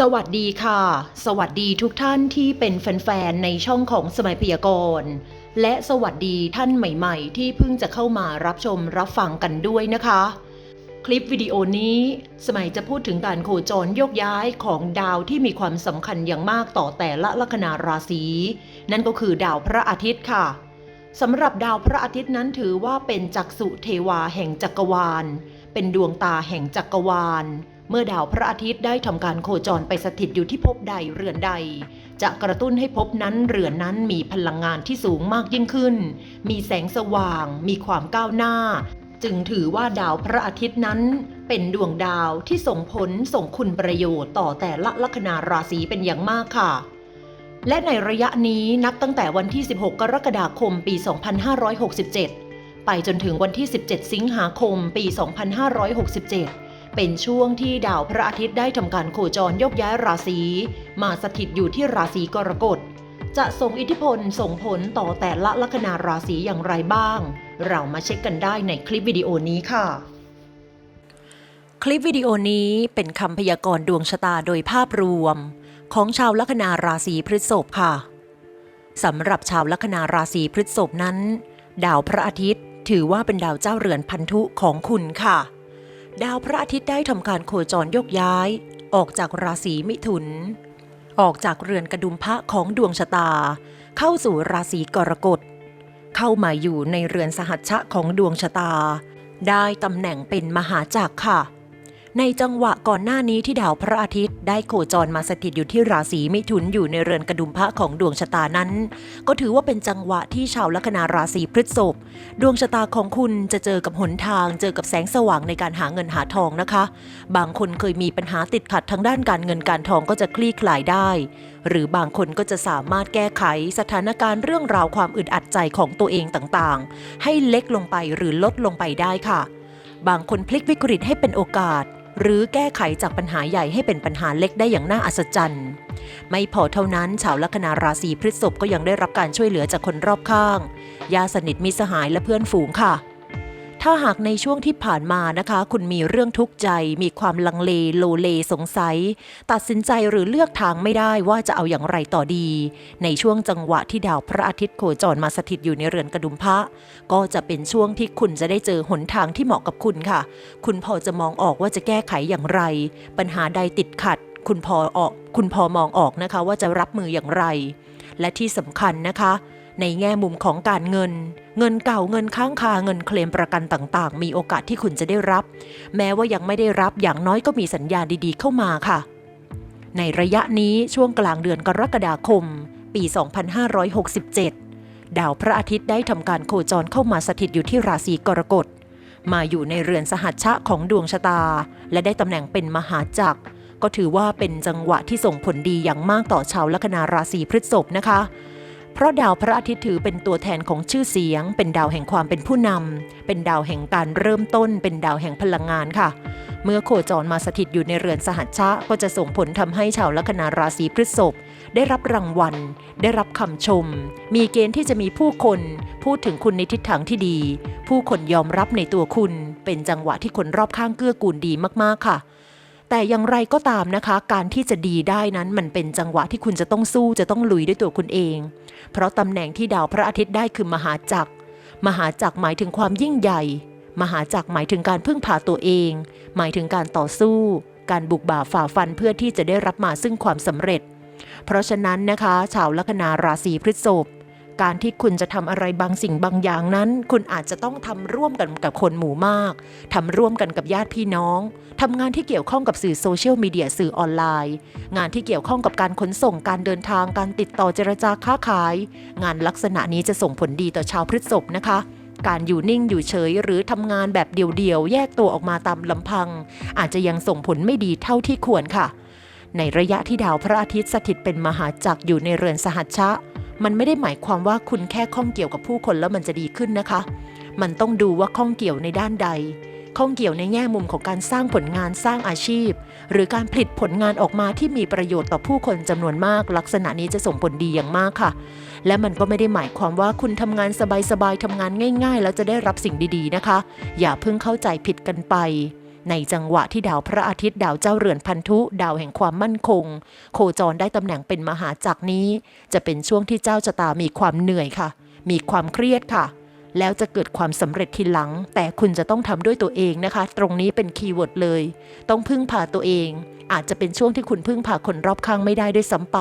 สวัสดีค่ะ สวัสดีทุกท่านที่เป็นแฟนๆ ในช่องของสมัยพยากรณ์และสวัสดีท่านใหม่ๆ ที่เพิ่งจะเข้ามารับชมรับฟังกันด้วยนะคะ คลิปวิดีโอนี้ สมัยจะพูดถึงการโคจรโยกย้ายของดาวที่มีความสำคัญอย่างมากต่อแต่ละลัคนาราศี นั่นก็คือดาวพระอาทิตย์ค่ะสำหรับดาวพระอาทิตย์นั้นถือว่าเป็นจักษุเทวาแห่งจักรวาล เป็นดวงตาแห่งจักรวาล เมื่อดาวพระอาทิตย์ได้ทำการโคจรไปสถิตอยู่ที่ภพใดเรือนใด จะกระตุ้นให้ภพนั้นเรือนนั้นมีพลังงานที่สูงมากยิ่งขึ้น มีแสงสว่าง มีความก้าวหน้า จึงถือว่าดาวพระอาทิตย์นั้น เป็นดวงดาวที่ส่งผลส่งคุณประโยชน์ต่อแต่ละลัคนาราศีเป็นอย่างมากค่ะและในระยะนี้นับตั้งแต่วันที่ 16 กรกฎาคม ปี 2567 ไปจนถึงวันที่ 17 สิงหาคม ปี 2567 เป็นช่วงที่ดาวพระอาทิตย์ได้ทำการโคจรยกย้ายราศี มาสถิตอยู่ที่ราศีกรกฎ จะส่งอิทธิพลส่งผลต่อแต่ละลัคนาราศีอย่างไรบ้าง เรามาเช็คกันได้ในคลิปวิดีโอนี้ค่ะ คลิปวิดีโอนี้เป็นคำพยากรณ์ดวงชะตาโดยภาพรวม ของชาวลัคนาราศีพฤษภค่ะสำหรับชาวลัคนาราศีพฤษภนั้น ดาวพระอาทิตย์ถือว่าเป็นดาวเจ้าเรือนพันธุของคุณค่ะ ดาวพระอาทิตย์ได้ทำการโคจรยกย้าย ออกจากราศีมิถุน ออกจากเรือนกระดุมพระของดวงชะตา เข้าสู่ราศีกรกฎ เข้ามาอยู่ในเรือนสหัชชะของดวงชะตา ได้ตำแหน่งเป็นมหาจักรค่ะ ในจังหวะก่อนหน้านี้ที่ดาวพระอาทิตย์ ได้โคจรมาสถิตอยู่ที่ราศีมิถุนอยู่ในเรือนกระดุมพระของดวงชะตานั้น ก็ถือว่าเป็นจังหวะที่ชาวลัคนาราศีพฤษภดวงชะตาของคุณจะเจอกับหนทาง เจอกับแสงสว่างในการหาเงินหาทองนะคะ บางคนเคยมีปัญหาติดขัดทางด้านการเงินการทองก็จะคลี่คลายได้ หรือบางคนก็จะสามารถแก้ไขสถานการณ์เรื่องราวความอึดอัดใจของตัวเองต่างๆ ให้เล็กลงไปหรือลดลงไปได้ค่ะ บางคนพลิกวิกฤตให้เป็นโอกาส หรือแก้ไขจากปัญหาใหญ่ให้เป็นปัญหาเล็กได้อย่างน่าอัศจรรย์ ไม่พอเท่านั้นชาวลัคนาราศีพฤษภก็ยังได้รับการช่วยเหลือจากคนรอบข้าง ญาติสนิทมิสหายและเพื่อนฝูงค่ะ ถ้าหากในช่วงที่ผ่านมานะคะ คุณมีเรื่องทุกข์ใจ มีความลังเลโลเลสงสัย ตัดสินใจหรือเลือกทางไม่ได้ว่าจะเอาอย่างไรต่อดี ในช่วงจังหวะที่ดาวพระอาทิตย์โคจรมาสถิตอยู่ในเรือนกระดุมพระก็จะเป็นช่วงที่คุณจะได้เจอหนทางที่เหมาะกับคุณค่ะ คุณพอจะมองออกว่าจะแก้ไขอย่างไร ปัญหาใดติดขัด คุณพอออก คุณพอมองออกนะคะว่าจะรับมืออย่างไร และที่สำคัญนะคะ ในแง่มุมของการเงิน เงินเก่าเงินค้างคาเงินเคลมประกันต่างๆ มีโอกาสที่คุณจะได้รับ แม้ว่ายังไม่ได้รับอย่างน้อยก็มีสัญญาณดีๆ เข้ามาค่ะ ในระยะนี้ช่วงกลางเดือนกรกฎาคม ปี 2567 ดาวพระอาทิตย์ได้ทำการโคจรเข้ามาสถิตอยู่ที่ราศีกรกฎมาอยู่ในเรือนสหัชชะของดวงชะตา และได้ตำแหน่งเป็นมหาจักรก็ถือว่าเป็นจังหวะที่ส่งผลดีอย่างมากต่อชาวลัคนาราศีพฤษภนะคะ เพราะดาวพระอาทิตย์ถือเป็นตัวแทนของชื่อเสียง เป็นดาวแห่งความเป็นผู้นำ เป็นดาวแห่งการเริ่มต้น เป็นดาวแห่งพลังงานค่ะ เมื่อโคจรมาสถิตอยู่ในเรือนสหัชชะ ก็จะส่งผลทำให้ชาวลัคนาราศีพฤษภได้รับรางวัล ได้รับคำชม มีเกณฑ์ที่จะมีผู้คน พูดถึงคุณในทิศทางที่ดี ผู้คนยอมรับในตัวคุณ เป็นจังหวะที่คนรอบข้างเกื้อกูลดีมากๆค่ะ แต่อย่างไรก็ตามนะคะ การที่จะดีได้นั้นมันเป็นจังหวะที่คุณจะต้องสู้จะต้องลุยด้วยตัวคุณเอง เพราะตำแหน่งที่ดาวพระอาทิตย์ได้คือมหาจักร มหาจักรหมายถึงความยิ่งใหญ่ มหาจักรหมายถึงการพึ่งพาตัวเอง หมายถึงการต่อสู้ การบุกบ่าฝ่าฟันเพื่อที่จะได้รับมาซึ่งความสำเร็จ เพราะฉะนั้นนะคะ ชาวลัคนาราศีพฤษภ การที่คุณจะทำอะไรบางสิ่งบางอย่างนั้น คุณอาจจะต้องทำร่วมกันกับคนหมู่มากทำร่วมกันกับญาติพี่น้องทำงานที่เกี่ยวข้องกับสื่อโซเชียลมีเดียสื่อออนไลน์ งานที่เกี่ยวข้องกับการขนส่งการเดินทางการติดต่อเจรจาค้าขาย งานลักษณะนี้จะส่งผลดีต่อชาวพฤษภนะคะการอยู่นิ่งอยู่เฉยหรือทำงานแบบเดี่ยวๆ แยกตัวออกมาตามลำพัง อาจจะยังส่งผลไม่ดีเท่าที่ควรค่ะ ในระยะที่ดาวพระอาทิตย์สถิตเป็นมหาจักรอยู่ในเรือนสหัชชะ มันไม่ได้หมายความว่าคุณแค่ข้องเกี่ยวกับผู้คนแล้วมันจะดีขึ้นนะคะ มันต้องดูว่าข้องเกี่ยวในด้านใด ข้องเกี่ยวในแง่มุมของการสร้างผลงานสร้างอาชีพ หรือการผลิตผลงานออกมาที่มีประโยชน์ต่อผู้คนจำนวนมาก ลักษณะนี้จะส่งผลดีอย่างมากค่ะ และมันก็ไม่ได้หมายความว่าคุณทำงานสบายๆทำงานง่าย ๆ แล้วจะได้รับสิ่งดีๆนะคะ อย่าเพิ่งเข้าใจผิดกันไป ในจังหวะที่ดาวพระอาทิตย์ดาวเจ้าเรือนพันธุ ดาวแห่งความมั่นคง โคจรได้ตำแหน่งเป็นมหาจักรนี้ จะเป็นช่วงที่เจ้าชะตามีความเหนื่อยค่ะ มีความเครียดค่ะ แล้วจะเกิดความสำเร็จทีหลัง แต่คุณจะต้องทำด้วยตัวเองนะคะ ตรงนี้เป็นคีย์เวิร์ดเลย ต้องพึ่งพาตัวเอง อาจจะเป็นช่วงที่คุณพึ่งพาคนรอบข้างไม่ได้ด้วยซ้ำไป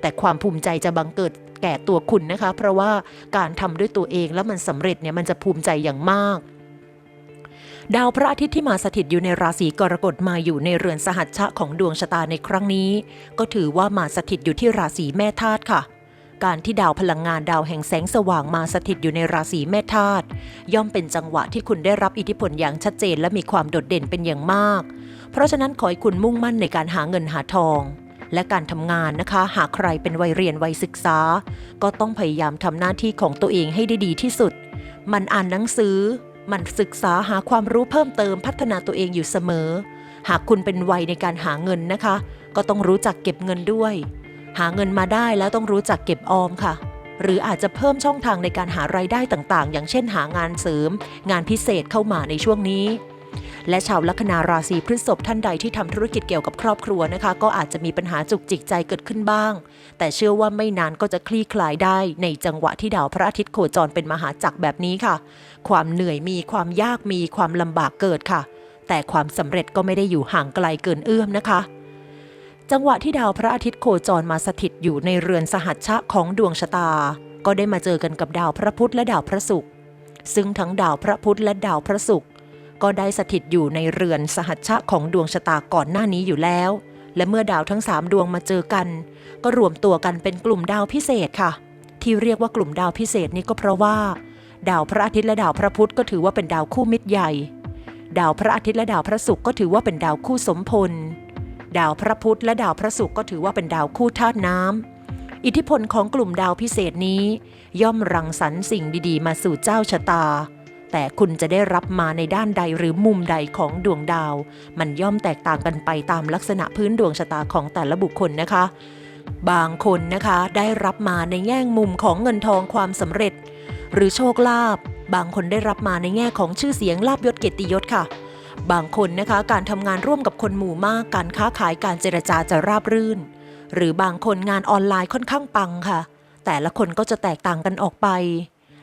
แต่ความภูมิใจจะบังเกิดแก่ตัวคุณนะคะ เพราะว่าการทำด้วยตัวเองแล้วมันสำเร็จเนี่ยมันจะภูมิใจอย่างมาก ดาวพระอาทิตย์ที่มาสถิตอยู่ในราศีกรกฎมาอยู่ในเรือนสหัชชะของดวงชะตาในครั้งนี้ ก็ถือว่ามาสถิตอยู่ที่ราศีแม่ธาตุค่ะ การที่ดาวพลังงานดาวแห่งแสงสว่างมาสถิตอยู่ในราศีแม่ธาตุย่อมเป็นจังหวะที่คุณได้รับอิทธิพลอย่างชัดเจนและมีความโดดเด่นเป็นอย่างมาก เพราะฉะนั้นขอให้คุณมุ่งมั่นในการหาเงินหาทองและการทำงานนะคะ หากใครเป็นวัยเรียนวัยศึกษา ก็ต้องพยายามทำหน้าที่ของตัวเองให้ได้ดีที่สุด มันอ่านหนังสือ มันศึกษาหาความรู้เพิ่มเติมพัฒนาตัวเองอยู่เสมอ หากคุณเป็นวัยในการหาเงินนะคะ ก็ต้องรู้จักเก็บเงินด้วย หาเงินมาได้แล้วต้องรู้จักเก็บออมค่ะ หรืออาจจะเพิ่มช่องทางในการหารายได้ต่างๆ อย่างเช่นหางานเสริม งานพิเศษเข้ามาในช่วงนี้ และชาวลัคนาราศีพฤษภท่านใดที่ทำธุรกิจเกี่ยวกับครอบครัวนะคะ ก็อาจจะมีปัญหาจุกจิกใจเกิดขึ้นบ้าง แต่เชื่อว่าไม่นานก็จะคลี่คลายได้ในจังหวะที่ดาวพระอาทิตย์โคจรเป็นมหาจักรแบบนี้ค่ะ ความเหนื่อยมีความยากมีความลำบากเกิดค่ะ แต่ความสำเร็จก็ไม่ได้อยู่ห่างไกลเกินเอื้อมนะคะจังหวะที่ดาวพระอาทิตย์โคจรมาสถิตอยู่ในเรือนสหัชชะของดวงชะตา ก็ได้มาเจอกันกับดาวพระพุธและดาวพระศุกร์ซึ่งทั้งดาวพระพุธและดาวพระศุกร์ ก็ได้สถิตอยู่ในเรือนสหัชชะของดวงชะตาก่อนหน้านี้อยู่แล้ว และเมื่อดาวทั้งสามดวงมาเจอกัน ก็รวมตัวกันเป็นกลุ่มดาวพิเศษค่ะ ที่เรียกว่ากลุ่มดาวพิเศษนี้ก็เพราะว่า ดาวพระอาทิตย์และดาวพระพุธก็ถือว่าเป็นดาวคู่มิตรใหญ่ ดาวพระอาทิตย์และดาวพระศุกร์ก็ถือว่าเป็นดาวคู่สมพล ดาวพระพุธและดาวพระศุกร์ก็ถือว่าเป็นดาวคู่ธาตุน้ำอิทธิพลของกลุ่มดาวพิเศษนี้ ย่อมรังสรรค์สิ่งดีๆ มาสู่เจ้าชะตา แต่คุณจะได้รับมาในด้านใดหรือมุมใดของดวงดาว มันย่อมแตกต่างกันไปตามลักษณะพื้นดวงชะตาของแต่ละบุคคลนะคะ บางคนนะคะได้รับมาในแง่มุมของเงินทองความสำเร็จ หรือโชคลาภบางคนได้รับมาในแง่ของชื่อเสียงลาบยศเกียรติยศค่ะบางคนนะคะการทำงานร่วมกับคนหมู่มากการค้าขายการเจรจาจะราบรื่น หรือบางคนงานออนไลน์ค่อนข้างปังค่ะ แต่ละคนก็จะแตกต่างกันออกไป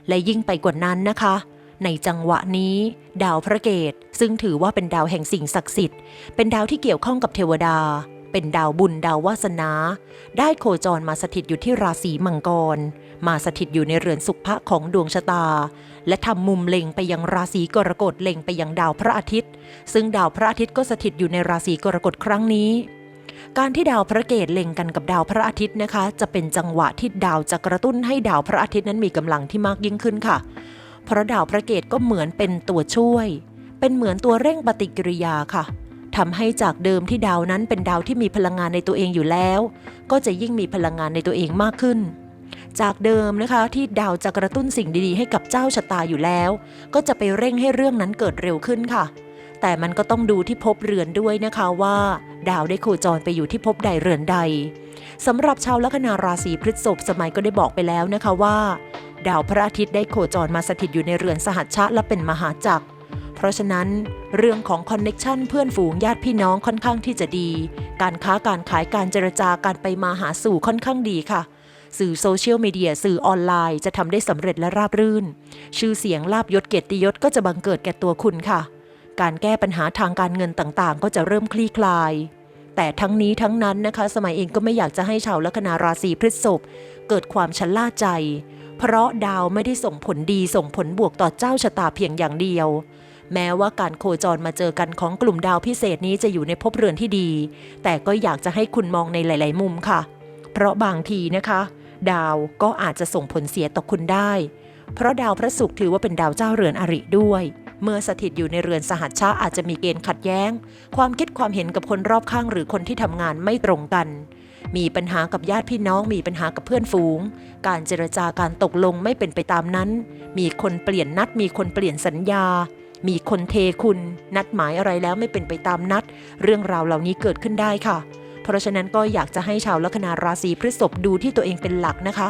และยิ่งไปกว่านั้นนะคะ ในจังหวะนี้ ดาวพระเกตซึ่งถือว่าเป็นดาวแห่งสิ่งศักดิ์สิทธิ์ เป็นดาวที่เกี่ยวข้องกับเทวดา เป็นดาวบุญดาววาสนา ได้โคจรมาสถิตอยู่ที่ราศีมังกร มาสถิตอยู่ในเรือนสุภะของดวงชะตา และทำมุมเล็งไปยังราศีกรกฎเล็งไปยังดาวพระอาทิตย์ ซึ่งดาวพระอาทิตย์ก็สถิตอยู่ในราศีกรกฎครั้งนี้การที่ดาวพระเกตเล็งกันกับดาวพระอาทิตย์นะคะ จะเป็นจังหวะที่ดาวจะกระตุ้นให้ดาวพระอาทิตย์นั้นมีกำลังที่มากยิ่งขึ้นค่ะ เพราะดาวพระเกตก็เหมือนเป็นตัวช่วย เป็นเหมือนตัวเร่งปฏิกิริยาค่ะทำให้จากเดิมที่ดาวนั้นเป็นดาวที่มีพลังงานในตัวเองอยู่แล้ว ก็จะยิ่งมีพลังงานในตัวเองมากขึ้น จากเดิมนะคะที่ดาวจะกระตุ้นสิ่งดีๆ ให้กับเจ้าชะตาอยู่แล้ว ก็จะไปเร่งให้เรื่องนั้นเกิดเร็วขึ้นค่ะ แต่มันก็ต้องดูที่ภพเรือนด้วยนะคะว่า ดาวได้โคจรไปอยู่ที่ภพใดเรือนใดสำหรับชาวลัคนาราศีพฤษภสมัยก็ได้บอกไปแล้วนะคะว่า ดาวพระอาทิตย์ได้โคจรมาสถิตอยู่ในเรือนสหัชชะและเป็นมหาจักร เพราะฉะนั้นเรื่องของคอนเน็ชันเพื่อนฝูงญาติพี่น้องค่อนข้างที่จะดี การค้าการขายการเจรจาการไปมาหาสู่ค่อนข้างดีค่ะ สื่อโซเชียลมีเดียสื่อออนไลน์จะทำได้สำเร็จและราบรื่น ชื่อเสียงลาบยศเกียรติยศก็จะบังเกิดแก่ตัวคุณค่ะ การแก้ปัญหาทางการเงินต่างๆ ก็จะเริ่มคลี่คลายแต่ทั้งนี้ทั้งนั้นนะคะ สมัยเองก็ไม่อยากจะให้ชาวลัคนาราศีพฤษภเกิดความชะล่าใจ เพราะดาวไม่ได้ส่งผลดีส่งผลบวกต่อเจ้าชะตาเพียงอย่างเดียว แม้ว่าการโคจรมาเจอกันของกลุ่มดาวพิเศษนี้จะอยู่ในภพเรือนที่ดี แต่ก็อยากจะให้คุณมองในหลาย ๆ มุมค่ะ เพราะบางทีนะคะ ดาวก็อาจจะส่งผลเสียต่อคุณได้ เพราะดาวพระศุกร์ถือว่าเป็นดาวเจ้าเรือนอริด้วยเมื่อสถิตอยู่ในเรือนสหัชชะอาจจะมีเกณฑ์ขัดแย้ง ความคิดความเห็นกับคนรอบข้างหรือคนที่ทำงานไม่ตรงกัน มีปัญหากับญาติพี่น้อง มีปัญหากับเพื่อนฝูง การเจรจาการตกลงไม่เป็นไปตามนั้น มีคนเปลี่ยนนัด มีคนเปลี่ยนสัญญา มีคนเทคุณ นัดหมายอะไรแล้วไม่เป็นไปตามนัด เรื่องราวเหล่านี้เกิดขึ้นได้ค่ะ เพราะฉะนั้นก็อยากจะให้ชาวลัคนาราศีพฤษภดูที่ตัวเองเป็นหลักนะคะ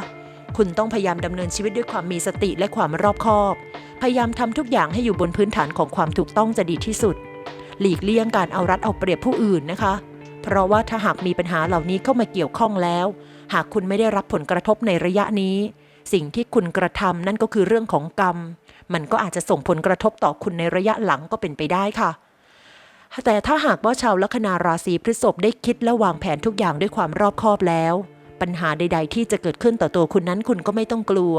คุณต้องพยายามดำเนินชีวิตด้วยความมีสติและความรอบคอบ พยายามทำทุกอย่างให้อยู่บนพื้นฐานของความถูกต้องจะดีที่สุด หลีกเลี่ยงการเอารัดเอาเปรียบผู้อื่นนะคะ เพราะว่าถ้าหากมีปัญหาเหล่านี้เข้ามาเกี่ยวข้องแล้ว หากคุณไม่ได้รับผลกระทบในระยะนี้ สิ่งที่คุณกระทำนั่นก็คือเรื่องของกรรม มันก็อาจจะส่งผลกระทบต่อคุณในระยะหลังก็เป็นไปได้ค่ะแต่ถ้าหากว่าชาวลัคนาราศีพฤษภได้คิดและวางแผนทุกอย่างด้วยความรอบคอบแล้ว ปัญหาใด ๆ ที่จะเกิดขึ้นต่อตัวคุณนั้นคุณก็ไม่ต้องกลัว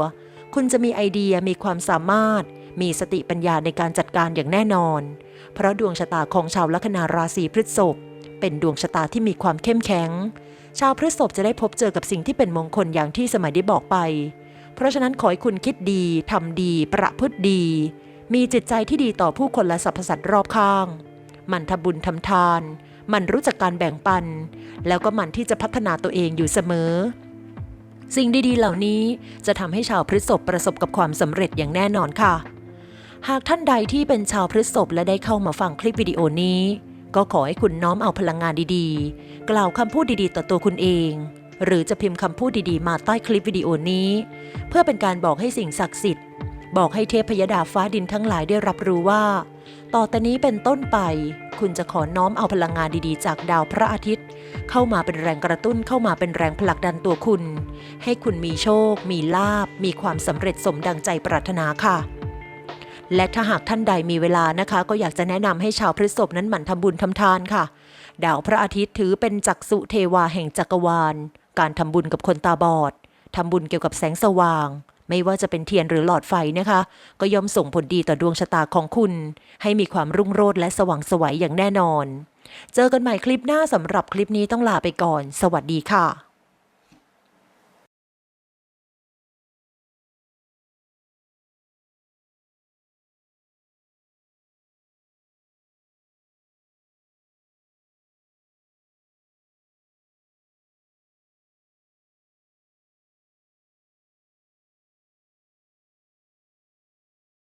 คุณจะมีไอเดียมีความสามารถ มีสติปัญญาในการจัดการอย่างแน่นอน เพราะดวงชะตาของชาวลัคนาราศีพฤษภ เป็นดวงชะตาที่มีความเข้มแข็ง ชาวพฤษภจะได้พบเจอกับสิ่งที่เป็นมงคลอย่างที่สมัยได้บอกไป เพราะฉะนั้นขอให้คุณคิดดีทำดี ประพฤติดี มีจิตใจที่ดีต่อผู้คนและสรรพสัตว์รอบข้าง มันทำบุญทำทาน มันรู้จักการแบ่งปัน แล้วก็มันที่จะพัฒนาตัวเองอยู่เสมอ สิ่งดีๆ เหล่านี้จะทำให้ชาวพฤษภประสบกับความสำเร็จอย่างแน่นอนค่ะหากท่านใดที่เป็นชาวพฤษภและได้เข้ามาฟังคลิปวิดีโอนี้ ก็ขอให้คุณน้อมเอาพลังงานดีๆ กล่าวคำพูดดีๆ ต่อตัวคุณเอง หรือจะพิมพ์คำพูดดีๆ มาใต้คลิปวิดีโอนี้ เพื่อเป็นการบอกให้สิ่งศักดิ์สิทธิ์ บอกให้เทพยดาฟ้าดินทั้งหลายได้รับรู้ว่า ต่อแต่นี้เป็นต้นไป คุณจะขอน้อมเอาพลังงานดีๆ จากดาวพระอาทิตย์ เข้ามาเป็นแรงกระตุ้นเข้ามาเป็นแรงผลักดันตัวคุณ ให้คุณมีโชค มีลาบมีความสำเร็จสมดังใจปรารถนาค่ะ และถ้าหากท่านใดมีเวลานะคะ ก็อยากจะแนะนำให้ชาวพฤษภนั้นหมั่นทำบุญทำทานค่ะดาวพระอาทิตย์ถือเป็นจักษุเทวาแห่งจักรวาล การทำบุญกับคนตาบอดทำบุญเกี่ยวกับแสงสว่าง ไม่ว่าจะเป็นเทียนหรือหลอดไฟนะคะ ก็ย่อมส่งผลดีต่อดวงชะตาของคุณ ให้มีความรุ่งโรจน์และสว่างไสวัยอย่างแน่นอน เจอกันใหม่คลิปหน้าสำหรับคลิปนี้ต้องลาไปก่อน สวัสดีค่ะ